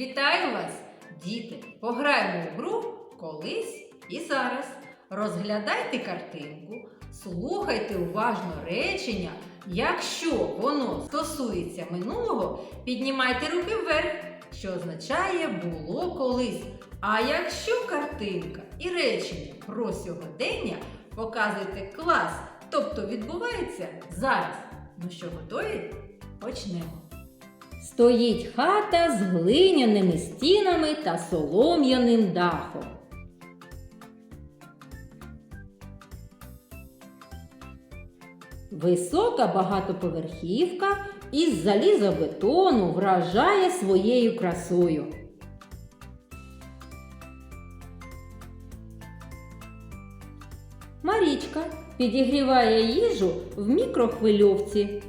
Вітаю вас, діти! Пограємо у гру колись і зараз. Розглядайте картинку, слухайте уважно речення. Якщо воно стосується минулого, піднімайте руки вверх, що означає було колись. А якщо картинка і речення про сьогодення, показуйте клас, тобто відбувається зараз. Ну що, готові? Почнемо. Стоїть хата з глиняними стінами та солом'яним дахом. Висока багатоповерхівка із залізобетону вражає своєю красою. Марічка підігріває їжу в мікрохвильовці.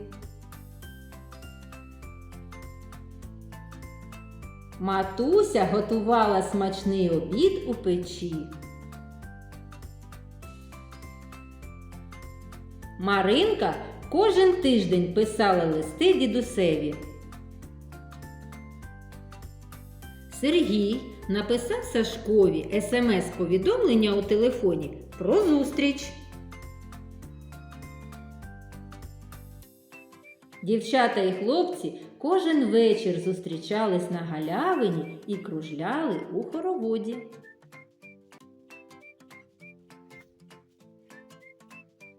Матуся готувала смачний обід у печі. Маринка кожен тиждень писала листи дідусеві. Сергій написав Сашкові смс-повідомлення у телефоні про зустріч. Дівчата і хлопці кожен вечір зустрічались на галявині і кружляли у хороводі.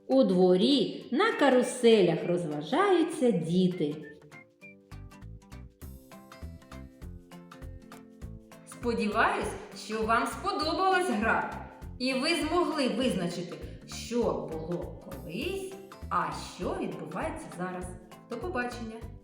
У дворі на каруселях розважаються діти. Сподіваюсь, що вам сподобалась гра, і ви змогли визначити, що було колись, а що відбувається зараз. До побачення!